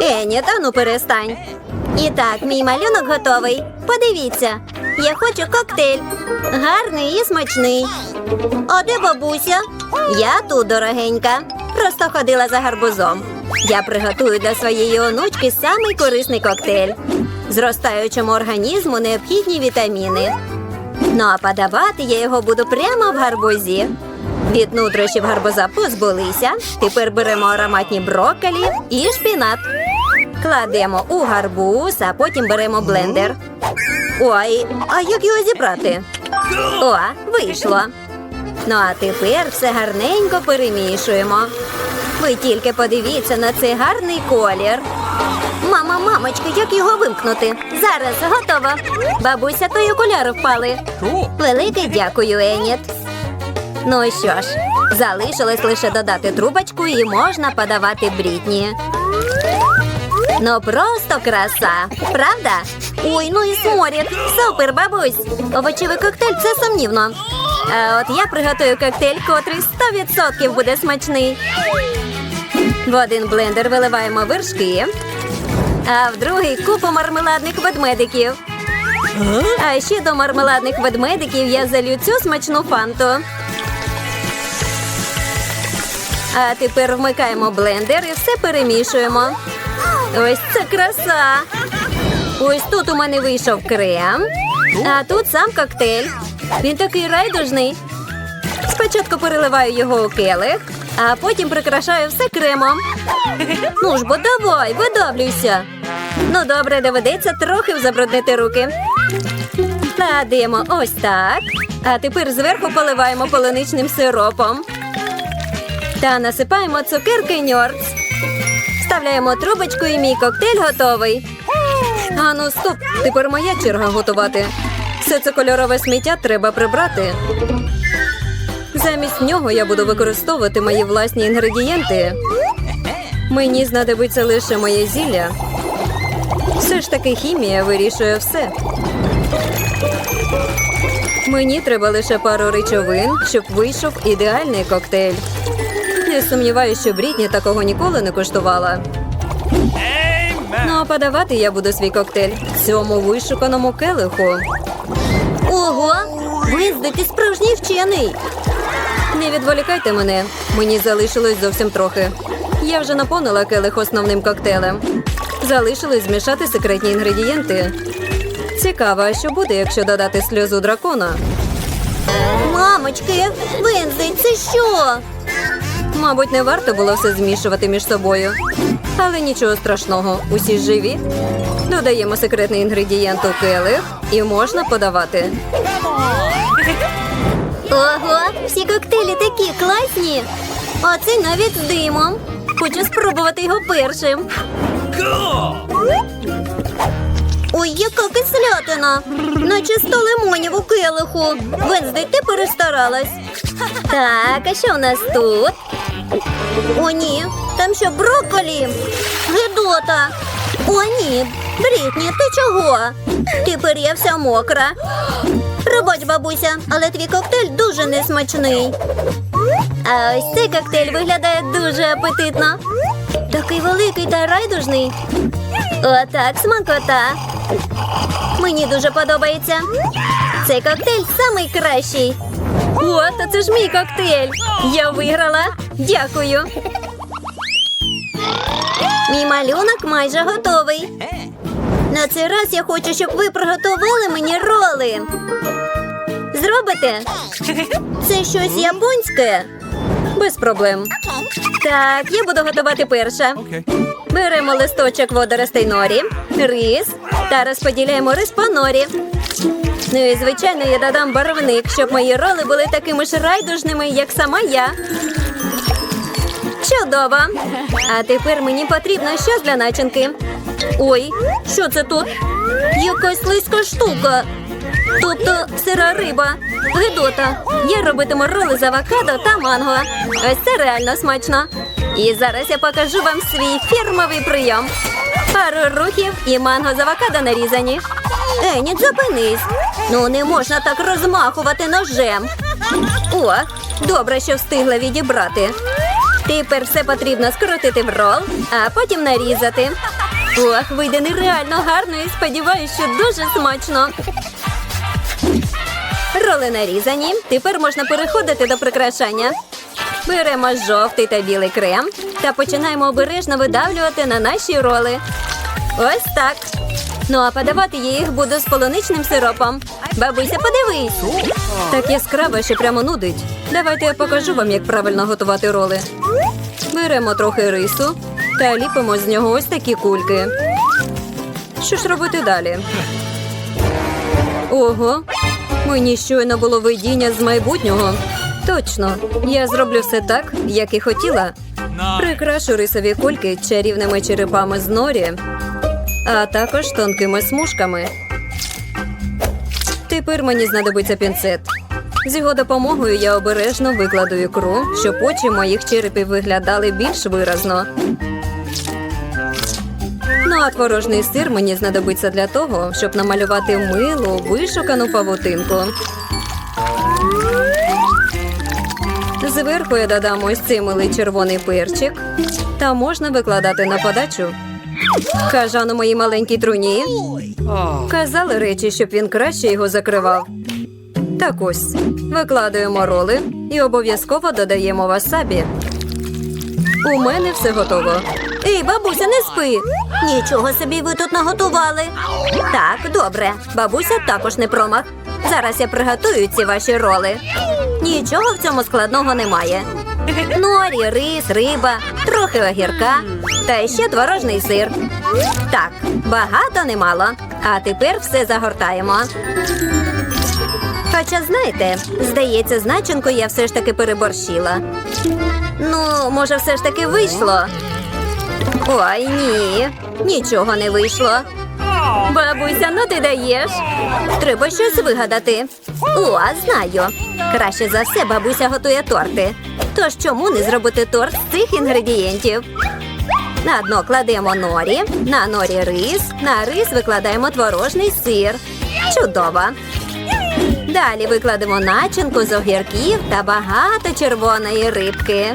Ені, та ну перестань. І так, мій малюнок готовий. Подивіться, я хочу коктейль. Гарний і смачний. А де бабуся? Я тут, дорогенька. Просто ходила за гарбузом. Я приготую для своєї онучки самий корисний коктейль. Зростаючому організму необхідні вітаміни. Ну а подавати я його буду прямо в гарбузі. Від нутрощів гарбуза позбулися. Тепер беремо ароматні брокколі і шпінат. Кладемо у гарбуз, а потім беремо блендер. Ой, а як його зібрати? О, вийшло. Ну а тепер все гарненько перемішуємо. Ви тільки подивіться на цей гарний колір. Мама, мамочка, як його вимкнути? Зараз готово. Бабуся, твої окуляри впали. Велике дякую, Еніт. Ну що ж, залишилось лише додати трубочку і можна подавати брітні. Ну просто краса, правда? Ой, ну і сморід. Супер, бабусь. Овочевий коктейль це сумнівно. А от я приготую коктейль, котрий 100% буде смачний. В один блендер виливаємо вершки, а в другий купу мармеладних ведмедиків. А ще до мармеладних ведмедиків я залю цю смачну фанту. А тепер вмикаємо блендер і все перемішуємо. Ось це краса. Ось тут у мене вийшов крем, а тут сам коктейль. Він такий райдужний. Спочатку переливаю його у келих, а потім прикрашаю все кремом. Ну ж бо давай, видавлюйся. Ну добре, доведеться трохи забруднити руки. Кладемо ось так. А тепер зверху поливаємо полуничним сиропом. Та насипаємо цукерки ньорц. Вставляємо трубочку і мій коктейль готовий. А ну стоп, тепер моя черга готувати. Все це кольорове сміття треба прибрати. Замість нього я буду використовувати мої власні інгредієнти. Мені знадобиться лише моє зілля. Все ж таки хімія вирішує все. Мені треба лише пару речовин, щоб вийшов ідеальний коктейль. Я сумніваюся, що Брітні такого ніколи не коштувала. Ну, а подавати я буду свій коктейль в цьому вишуканому келиху. Ого! Виздик, ти справжній вчений. Не відволікайте мене. Мені залишилось зовсім трохи. Я вже наповнила келих основним коктейлем. Залишилось змішати секретні інгредієнти. Цікаво, а що буде, якщо додати сльозу дракона? Мамочки, Венздей, це що? Мабуть, не варто було все змішувати між собою. Але нічого страшного, усі живі. Додаємо секретний інгредієнт у келих і можна подавати. Ого, всі коктейлі такі класні. А це навіть з димом. Хочу спробувати його першим. Ой, яка кислятина! Наче сто лимонів у келиху. Венздей, ти перестаралась. Так, а що у нас тут? О, ні, там що брокколі? Гидота. О, ні. Брітні, ти чого? Тепер я вся мокра. Пробач, бабуся, але твій коктейль дуже несмачний. А ось цей коктейль виглядає дуже апетитно. Такий великий та райдужний. Отак, смакота. Мені дуже подобається. Цей коктейль самий кращий. О, та це ж мій коктейль. Я виграла. Дякую. Мій малюнок майже готовий. На цей раз я хочу, щоб ви приготували мені роли. Зробите? Це щось японське? Без проблем. Так, я буду готувати перша. Беремо листочок водоростей норі, рис та розподіляємо рис по норі. Ну і звичайно, я додам барвник, щоб мої роли були такими ж райдужними, як сама я. Чудово! А тепер мені потрібно щось для начинки. Ой, що це тут? Якась слизька штука. Тобто сира риба. Гедота. Я робитиму роли з авокадо та манго. Ось це реально смачно. І зараз я покажу вам свій фірмовий прийом. Пару рухів і манго з авокадо нарізані. Еніт, зупинись. Ну не можна так розмахувати ножем. О, добре, що встигла відібрати. Тепер все потрібно скрутити в рол, а потім нарізати. Ох, вийде нереально гарно і сподіваюся, що дуже смачно. Роли нарізані. Тепер можна переходити до прикрашання. Беремо жовтий та білий крем та починаємо обережно видавлювати на наші роли. Ось так. Ну а подавати я їх буду з полуничним сиропом. Бабуся, подивись. Так яскраво, що прямо нудить. Давайте я покажу вам, як правильно готувати роли. Беремо трохи рису та ліпимо з нього ось такі кульки. Що ж робити далі? Ого, мені щойно було видіння з майбутнього. Точно, я зроблю все так, як і хотіла. Прикрашу рисові кульки чарівними черепами з норі, а також тонкими смужками. Тепер мені знадобиться пінцет. З його допомогою я обережно викладу ікру, щоб очі моїх черепів виглядали більш виразно. Ну а творожний сир мені знадобиться для того, щоб намалювати милу, вишукану павутинку. Зверху я додам ось цей милий червоний перчик. Та можна викладати на подачу. Кажану моїй маленькій труні. Казали речі, щоб він краще його закривав. Так ось, викладаємо роли і обов'язково додаємо васабі. У мене все готово. Ей, бабуся, не спи. Нічого собі ви тут наготували. Так, добре. Бабуся також не промах. Зараз я приготую ці ваші роли. Нічого в цьому складного немає. Норі, рис, риба, трохи огірка та ще творожний сир. Так, багато немало. А тепер все загортаємо. Хоча, знаєте, здається, з начинкою я все ж таки переборщила. Ну, може, все ж таки вийшло. Ой, ні, нічого не вийшло. Бабуся, ну ти даєш. Треба щось вигадати. О, знаю. Краще за все бабуся готує торти. Тож чому не зробити торт з цих інгредієнтів? На дно кладемо норі, на норі рис, на рис викладаємо творожний сир. Чудово. Далі викладемо начинку з огірків та багато червоної рибки.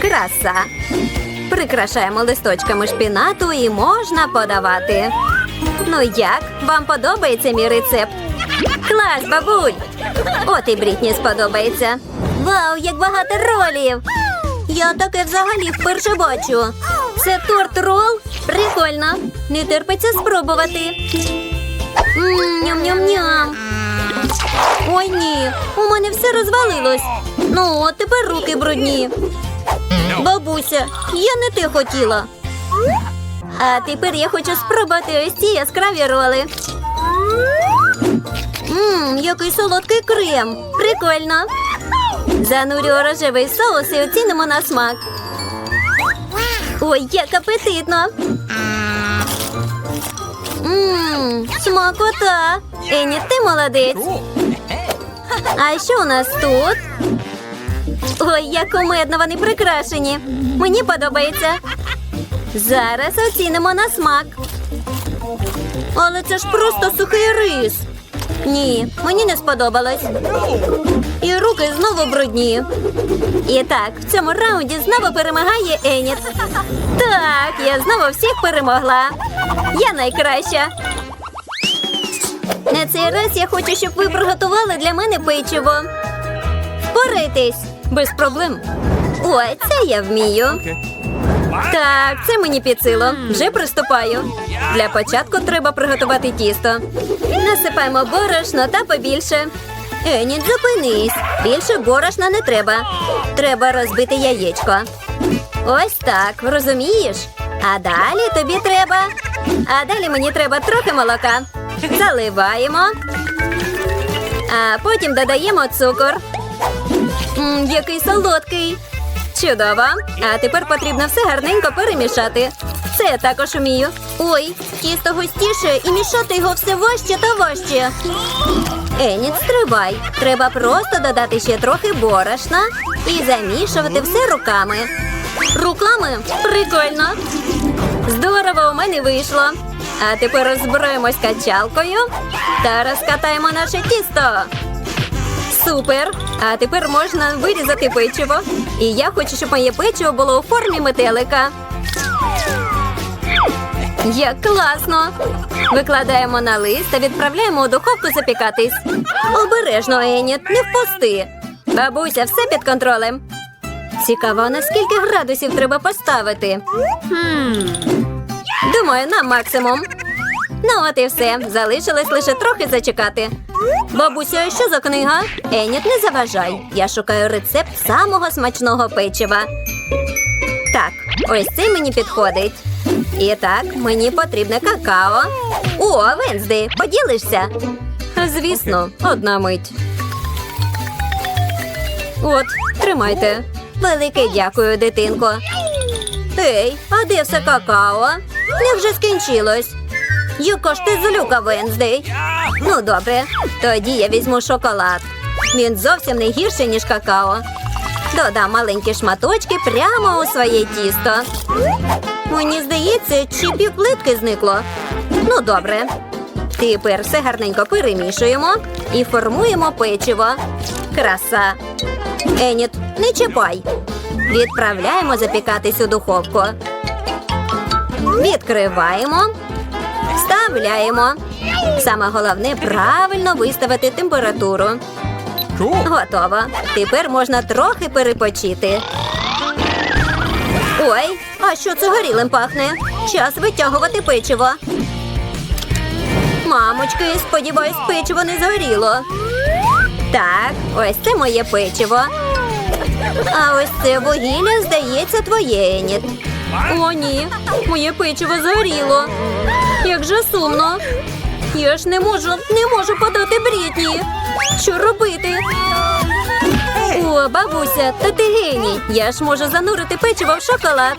Краса. Прикрашаємо листочками шпінату і можна подавати. Ну як? Вам подобається мій рецепт? Клас, бабуль! От і Брітні сподобається. Вау, як багато ролів! Я таке взагалі вперше бачу. Це торт рол? Прикольно. Не терпиться спробувати. Ням-ням-ням. Ой, ні, у мене все розвалилось. Ну, от тепер руки брудні. Бабуся, я не те хотіла. А тепер я хочу спробувати ось ці яскраві роли. Ммм, який солодкий крем. Прикольно. Занурю рожевий соус і оцінимо на смак. Ой, як апетитно. Ммм, смакота. Ені, ти молодець. А що у нас тут? Ой, як кумедно вони прикрашені. Мені подобається. Зараз оцінимо на смак. Але це ж просто сухий рис. Ні, мені не сподобалось. І руки знову брудні. І так, в цьому раунді знову перемагає Еніт. Так, я знову всіх перемогла. Я найкраща. На цей раз я хочу, щоб ви приготували для мене печиво. Впорайтесь. Без проблем. Ой, це я вмію. Так, це мені під силу. Вже приступаю. Для початку треба приготувати тісто. Насипаємо борошно та побільше. Еніт, зупинись. Більше борошна не треба. Треба розбити яєчко. Ось так, розумієш? А далі тобі треба. А далі мені треба трохи молока. Заливаємо. А потім додаємо цукор. М, який солодкий. Чудово. А тепер потрібно все гарненько перемішати. Це я також умію. Ой, тісто густіше і мішати його все важче та важче. Еніт, стривай. Треба просто додати ще трохи борошна і замішувати все руками. Руками? Прикольно. Здорово у мене вийшло. А тепер розбираємось качалкою та розкатаємо наше тісто. Супер! А тепер можна вирізати печиво. І я хочу, щоб моє печиво було у формі метелика. Як класно! Викладаємо на лист та відправляємо у духовку запікатись. Обережно, Еніт, не впусти. Бабуся, все під контролем. Цікаво, на скільки градусів треба поставити. Думаю, на максимум. Ну, от і все. Залишилось лише трохи зачекати. Бабуся, що за книга? Еніт, не заважай. Я шукаю рецепт самого смачного печива. Так, ось цей мені підходить. І так, мені потрібне какао. О, Венсди, поділишся? Звісно, одна мить. От, тримайте. Велике дякую, дитинко. Ей, а де все какао? Невже скінчилось? Яка ж ти злюка, Венздей? Ну, добре, тоді я візьму шоколад. Він зовсім не гірший, ніж какао. Додам маленькі шматочки прямо у своє тісто. Мені здається, чи півплитки зникло. Ну, добре. Тепер все гарненько перемішуємо і формуємо печиво. Краса. Еніт, не чіпай. Відправляємо запікатись у духовку. Відкриваємо. Вставляємо. Саме головне правильно виставити температуру. Готово. Тепер можна трохи перепочити. Ой, а що це горілим пахне? Час витягувати печиво. Мамочки, сподіваюсь, печиво не згоріло. Так, ось це моє печиво. А ось це вугілля, здається, твоє, Еніт. О, ні, моє печиво згоріло. Як же сумно. Я ж не можу, не можу подати Брітні. Що робити? О, бабуся, та ти геній. Я ж можу занурити печиво в шоколад.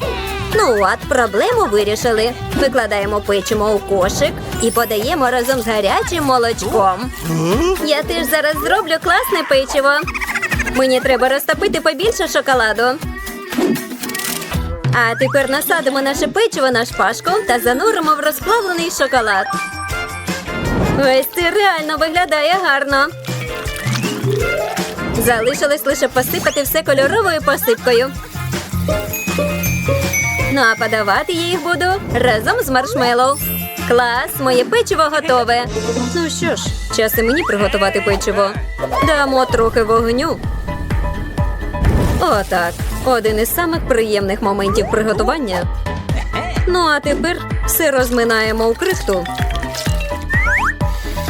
Ну от, проблему вирішили. Викладаємо печиво у кошик і подаємо разом з гарячим молочком. Я теж зараз зроблю класне печиво. Мені треба розтопити побільше шоколаду. А тепер насадимо наше печиво на шпажку та зануримо в розплавлений шоколад. Ось це реально виглядає гарно. Залишилось лише посипати все кольоровою посипкою. Ну а подавати я їх буду разом з маршмеллоу. Клас, моє печиво готове. Ну що ж, час і мені приготувати печиво. Дамо трохи вогню. Отак. Один із самих приємних моментів приготування. Ну а тепер все розминаємо у крихту.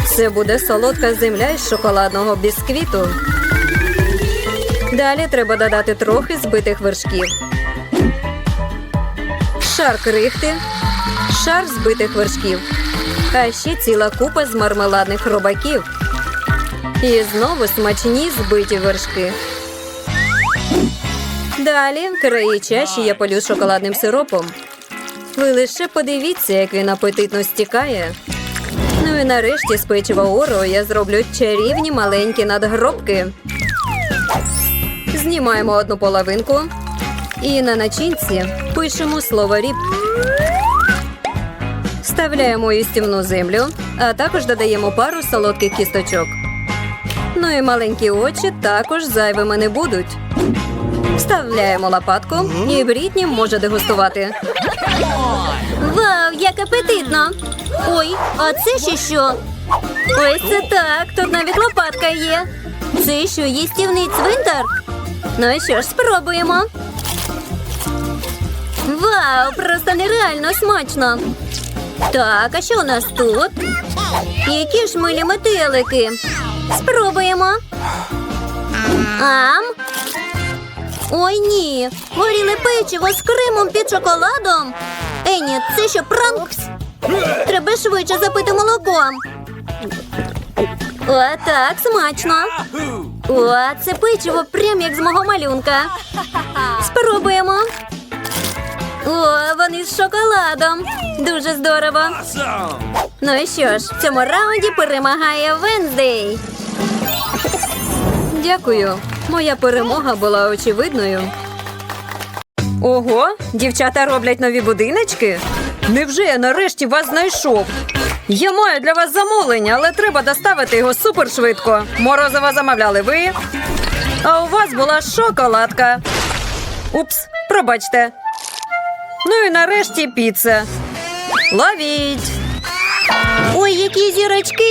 Це буде солодка земля із шоколадного бісквіту. Далі треба додати трохи збитих вершків. Шар крихти, шар збитих вершків, а ще ціла купа з мармеладних робаків. І знову смачні збиті вершки. Далі краї чаші я полю шоколадним сиропом. Ви лише подивіться, як він апетитно стікає. Ну і нарешті з печива оро я зроблю чарівні маленькі надгробки. Знімаємо одну половинку і на начинці пишемо слово ріб. Вставляємо їстівну землю, а також додаємо пару солодких кісточок. Ну і маленькі очі також зайвими не будуть. Вставляємо лопатку, і Брітні може дегустувати. Вау, як апетитно! Ой, а це ще що? Ось це так, тут навіть лопатка є. Це що, їстівний цвинтар? Ну що ж, спробуємо. Вау, просто нереально смачно. Так, а що у нас тут? Які ж милі метелики? Спробуємо. Ам. Ой, ні. Горіле печиво з кремом під шоколадом. Ені, це що пранк? Треба швидше запити молоком. О, так, смачно. О, це печиво прям як з мого малюнка. Спробуємо. О, вони з шоколадом. Дуже здорово. Ну і що ж, в цьому раунді перемагає Венздей. Дякую. Моя перемога була очевидною. Ого, дівчата роблять нові будиночки. Невже я нарешті вас знайшов? Я маю для вас замовлення, але треба доставити його супершвидко. Морозиво замовляли ви. А у вас була шоколадка. Упс, пробачте. Ну і нарешті піца. Ловіть! Ой, які зірочки!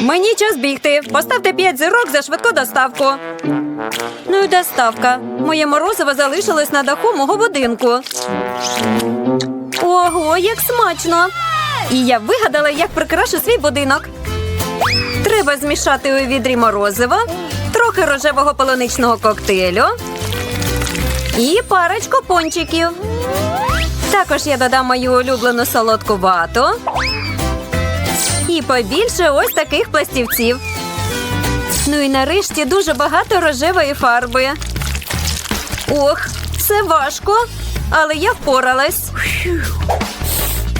Мені час бігти. Поставте 5 зірок за швидку доставку. Ну і доставка. Моє морозиво залишилось на даху мого будинку. Ого, як смачно! І я вигадала, як прикрашу свій будинок. Треба змішати у відрі морозиво, трохи рожевого полуничного коктейлю і парочку пончиків. Також я додам мою улюблену солодку вату. І побільше ось таких пластівців. Ну і нарешті дуже багато рожевої фарби. Ох, це важко, але я впоралась.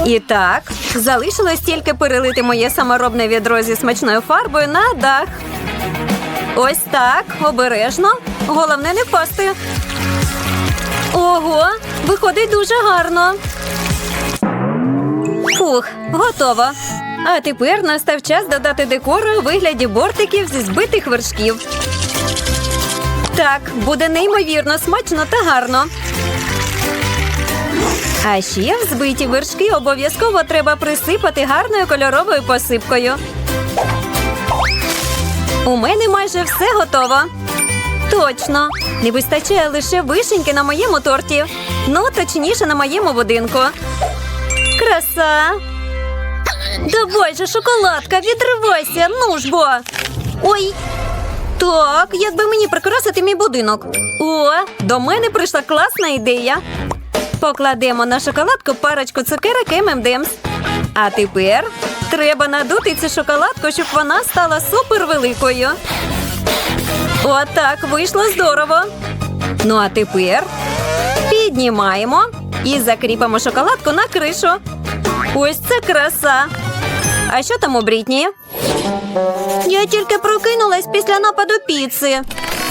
І так, залишилось тільки перелити моє саморобне відро зі смачною фарбою на дах. Ось так, обережно. Головне не впасти. Ого, виходить дуже гарно. Фух, готово. А тепер настав час додати декору у вигляді бортиків зі збитих вершків. Так, буде неймовірно смачно та гарно. А ще в збиті вершки обов'язково треба присипати гарною кольоровою посипкою. У мене майже все готово. Точно, не вистачає лише вишеньки на моєму торті. Ну, точніше, на моєму будинку. Краса. Давай же, шоколадка, відривайся, ну ж бо. Ой, Так, якби мені прикрасити мій будинок. О, до мене прийшла класна ідея. Покладемо на шоколадку парочку цукерок M&M's. А тепер треба надути цю шоколадку, щоб вона стала супервеликою. Отак вийшло здорово. Ну а тепер піднімаємо і закріпимо шоколадку на кришу. Ось це краса. А що там у Брітні? я тільки прокинулась після нападу піци.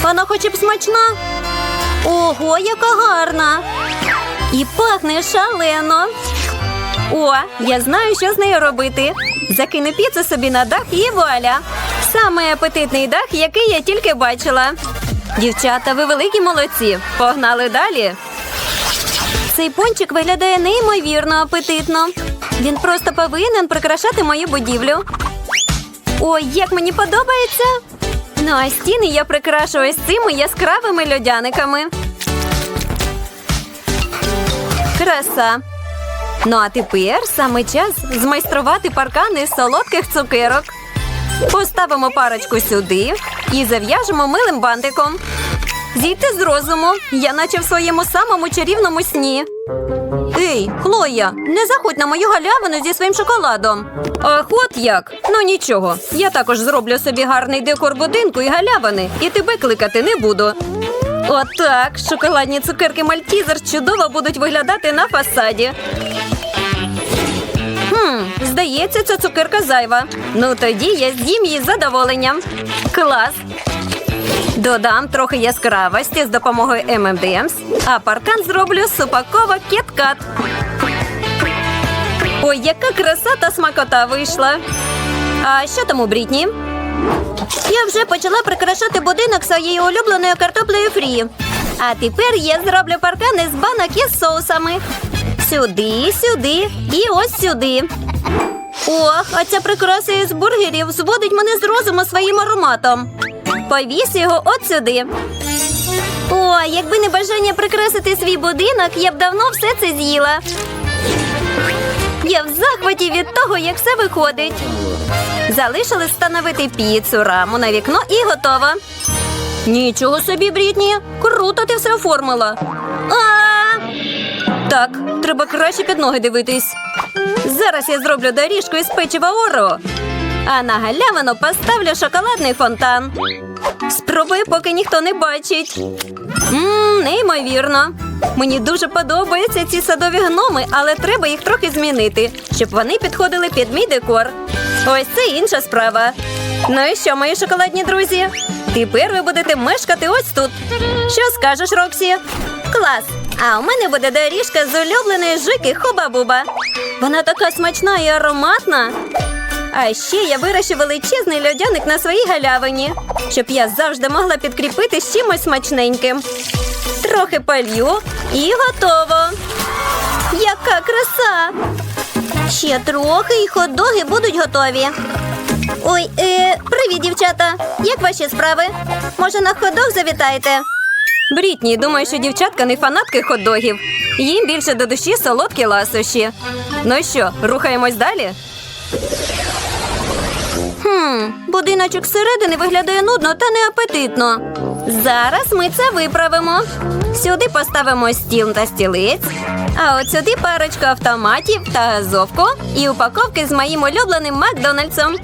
Вона хоч б смачна. Ого, яка гарна! І пахне шалено. О, я знаю, що з нею робити. Закину піцу собі на дах і вуаля. Самий апетитний дах, який я тільки бачила. Дівчата, ви великі молодці. Погнали далі. Цей пончик виглядає неймовірно апетитно. Він просто повинен прикрашати мою будівлю. Ой, як мені подобається. Ну а стіни я прикрашу ось цими яскравими льодяниками. Краса. Ну а тепер саме час змайструвати паркани з солодких цукерок. Поставимо парочку сюди і зав'яжемо милим бантиком. Зійти з розуму, я наче в своєму самому чарівному сні. Ей, Хлоя, не заходь на мою галявину зі своїм шоколадом. Ах, от як? Ну нічого. Я також зроблю собі гарний декор будинку і галявини, і тебе кликати не буду. Отак, шоколадні цукерки Мальтізер чудово будуть виглядати на фасаді. Здається, ця цукерка зайва. Ну тоді я з'їм її з задоволенням. Клас. Додам трохи яскравості з допомогою M&M's, а паркан зроблю супакова кіткат. Ой, яка краса та смакота вийшла. А що там у Брітні? Я вже почала прикрашати будинок своєю улюбленою картоплею фрі. А тепер я зроблю паркани з банок із соусами. Сюди, сюди і ось сюди. Ох, а ця прикраса із бургерів зводить мене з розуму своїм ароматом. Повіс його от сюди. О, якби не бажання прикрасити свій будинок, я б давно все це з'їла. Я в захваті від того, як все виходить. Залишилось встановити піцу, раму на вікно і готово. Нічого собі, Брітні, круто ти все оформила. А! Так, треба краще під ноги дивитись. Зараз я зроблю доріжку із печива Орео. А на галявину поставлю шоколадний фонтан. Спробую, поки ніхто не бачить. Ммм, неймовірно. Мені дуже подобаються ці садові гноми, але треба їх трохи змінити, щоб вони підходили під мій декор. Ось це інша справа. Ну і що, мої шоколадні друзі? Тепер ви будете мешкати ось тут. Що скажеш, Роксі? Клас! А у мене буде доріжка з улюбленої жики Хуба-Буба. Вона така смачна і ароматна. А ще я вирощу величезний льодяник на своїй галявині, щоб я завжди могла підкріпити з чимось смачненьким. Трохи полью і готово. Яка краса! Ще трохи і хот-доги будуть готові. Ой, е, привіт, дівчата! Як ваші справи? Може, на хот-дог завітаєте? Брітні, думаю, що дівчатка не фанатки хот-догів. Їм більше до душі солодкі ласощі. Ну що, рухаємось далі? Хм, будиночок зсередини виглядає нудно та неапетитно. Зараз ми це виправимо. Сюди поставимо стіл та стілець, а от сюди парочку автоматів та газовку і упаковки з моїм улюбленим Макдональдсом.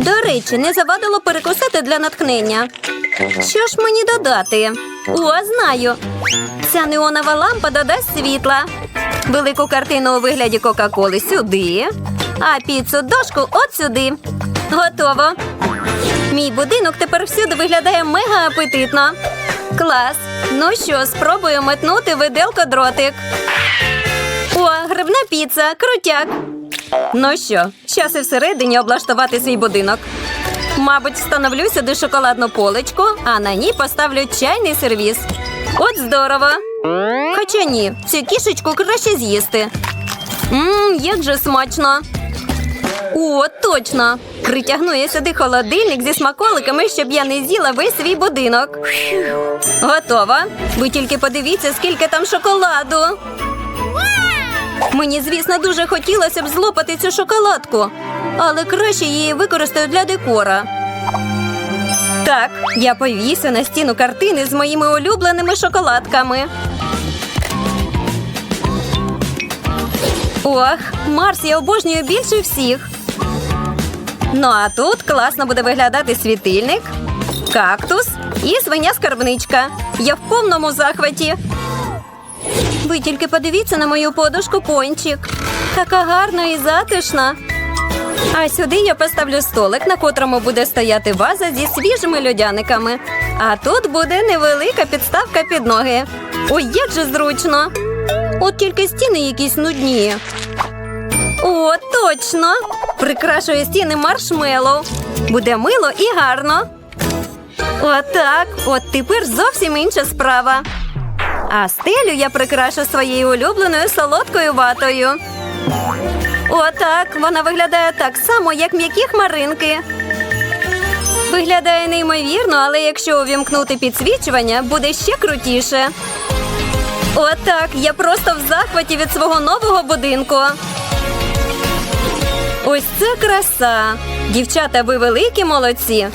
До речі, не завадило перекусити для натхнення. Що ж мені додати? О, знаю. Ця неонова лампа додасть світла. Велику картину у вигляді Кока-Коли сюди, а піцу дошку от сюди. Готово. Мій будинок тепер всюди виглядає мега апетитно. Клас. Ну що, спробую метнути виделко дротик. О, грибна піца, крутяк. Ну що, час і всередині облаштувати свій будинок. Мабуть, встановлю сюди шоколадну поличку, а на ній поставлю чайний сервіс. От здорово. Хоча ні, цю кішечку краще з'їсти. Мм, як же смачно. О, точно. Притягну я сюди холодильник зі смаколиками, щоб я не з'їла весь свій будинок. Готово. Ви тільки подивіться, скільки там шоколаду. Мені, звісно, дуже хотілося б злопати цю шоколадку, але краще її використаю для декора. Так, я повісю на стіну картини з моїми улюбленими шоколадками. Ох, Марс я обожнюю більше всіх. Ну а тут класно буде виглядати світильник, кактус і свиня скарбничка. Я в повному захваті. Ви тільки подивіться на мою подушку пончик. Така гарна і затишна. А сюди я поставлю столик, на котрому буде стояти ваза зі свіжими льодяниками. А тут буде невелика підставка під ноги. Ой, як же зручно! От тільки стіни якісь нудні. О, точно! Прикрашую стіни маршмеллоу. Буде мило і гарно. Отак. От тепер зовсім інша справа. А стелю я прикрашу своєю улюбленою солодкою ватою. Отак. Вона виглядає так само, як м'які хмаринки. Виглядає неймовірно, але якщо увімкнути підсвічування, буде ще крутіше. Отак. Я просто в захваті від свого нового будинку. Ось це краса. Дівчата, ви великі молодці.